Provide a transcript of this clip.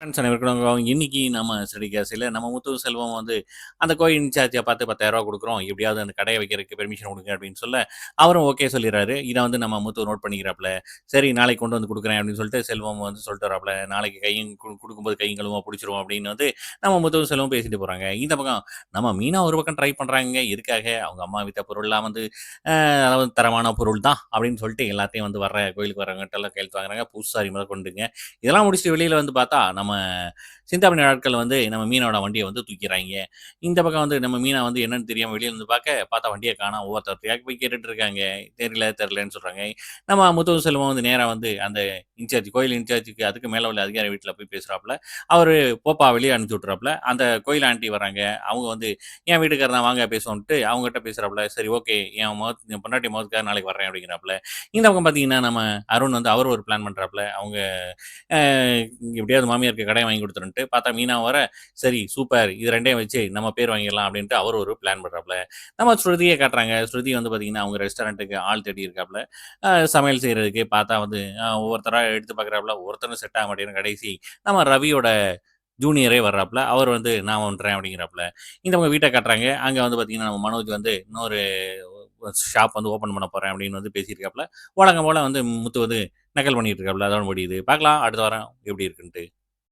Friends அனைவருக்கும் இன்னைக்கு நம்ம ஸ்டடி நம்ம முத்து செல்வம் வந்து அந்த கோயில் இன்சார்ஜை பார்த்து பத்தாயிரரூவா கொடுக்குறோம். எப்படியாவது அந்த கடையை வைக்கிறதுக்கு பெர்மிஷன் கொடுங்க அப்படின்னு சொல்ல அவரும் ஓகே சொல்லிடுறாரு. இதை வந்து நம்ம முத்து நோட் பண்ணிக்கிறாப்புல. சரி நாளைக்கு கொண்டு வந்து கொடுக்குறேன் அப்படின்னு சொல்லிட்டு செல்வம் வந்து சொல்லிட்டு வராப்புல. நாளைக்கு கையும் கொடுக்கும்போது கையும் கழுவா பிடிச்சிருவோம் அப்படின்னு வந்து நம்ம முத்து செல்வம் பேசிட்டு போகிறாங்க இந்த பக்கம் நம்ம மீனா ஒரு பக்கம் ட்ரை பண்ணுறாங்க எதுக்காக? அவங்க அம்மா வித்த பொருள்லாம் வந்து அதாவது தரமான பொருள் தான் அப்படின்னு சொல்லிட்டு எல்லாத்தையும் வந்து வர்ற கோயிலுக்கு வரவங்ககிட்ட எல்லாம் கையெழுத்து வாங்குறாங்க. பூசாரி முதல் கொண்டுங்க இதெல்லாம் முடிச்சுட்டு வெளியில் வந்து பார்த்தா நம்ம சிந்தாமணி ஆட்கள் வந்து நம்ம மீனோட வண்டியை வந்து தூக்கிறாங்க இந்த பக்கம் வந்து நம்ம மீனா வந்து என்னன்னு தெரியாம வெளியில இருந்து பார்க்க பார்த்தா வண்டியை காணும். ஒவ்வொருத்தர் போய் கேட்டுட்டு இருக்காங்க. தெரியல தெரியலன்னு சொல்றாங்க. நம்ம முத்து செல்வம் வந்து நேரா வந்து அந்த இன்சார்ஜ் கோயில் இன்சார்ஜுக்கு அதுக்கு மேலே உள்ள அதிகாரி வீட்டில் போய் பேசுறாப்புல. அவர் போப்பா வெளியே அனுப்பிச்சி விட்றாப்புல அந்த கோயில் ஆண்டி வராங்க. அவங்க வந்து என் வீட்டுக்கார தான் வாங்க பேசுவோன்ட்டு அவங்ககிட்ட பேசுகிறாப்புல சரி ஓகே. என் முகத்து என் பொண்டாட்டி முகத்துக்காக நாளைக்கு வரேன் அப்படிங்கிறாப்புல. இந்த பக்கம் பார்த்தீங்கன்னா நம்ம அருண் வந்து அவர் ஒரு பிளான் பண்ணுறாப்புல அவங்க எப்படியாவது மாமியாருக்கு கடை வாங்கி கொடுத்துருன்ட்டு பார்த்தா மீனா வர சரி சூப்பர். இது ரெண்டையும் வச்சு நம்ம பேர் வாங்கிடலாம் அப்படின்ட்டு அவர் ஒரு பிளான் பண்ணுறாப்புல நம்ம ஸ்ருதியை காட்டுறாங்க. ஸ்ருதி வந்து பார்த்தீங்கன்னா அவங்க ரெஸ்டாரண்ட்டுக்கு ஆள் தேடி இருக்காப்புல. சமையல் செய்கிறதுக்கு பார்த்தா வந்து ஒவ்வொருத்தராக எடுத்து பார்க்குறாப்புல ஒருத்தரும் செட் ஆக மாட்டேங்குது கடைசி. நம்ம ரவியோட ஜூனியரே வர்றாப்புல அவர் வந்து நான் ஒன்றேன் அப்படிங்கிறாப்புல. இந்த அவங்க வீட்டை காட்டுறாங்க. அங்கே வந்து பார்த்தீங்கன்னா நம்ம மனோஜ் வந்து இன்னொரு ஷாப் வந்து ஓப்பன் பண்ண போகிறேன் அப்படின்னு வந்து பேசியிருக்காப்புல. வழக்கம் போல் வந்து முத்து வந்து நக்கல் பண்ணிட்டு இருக்காப்புல அதோட முடியுது. பார்க்கலாம் அடுத்த வாரம் எப்படி இருக்குன்ட்டு.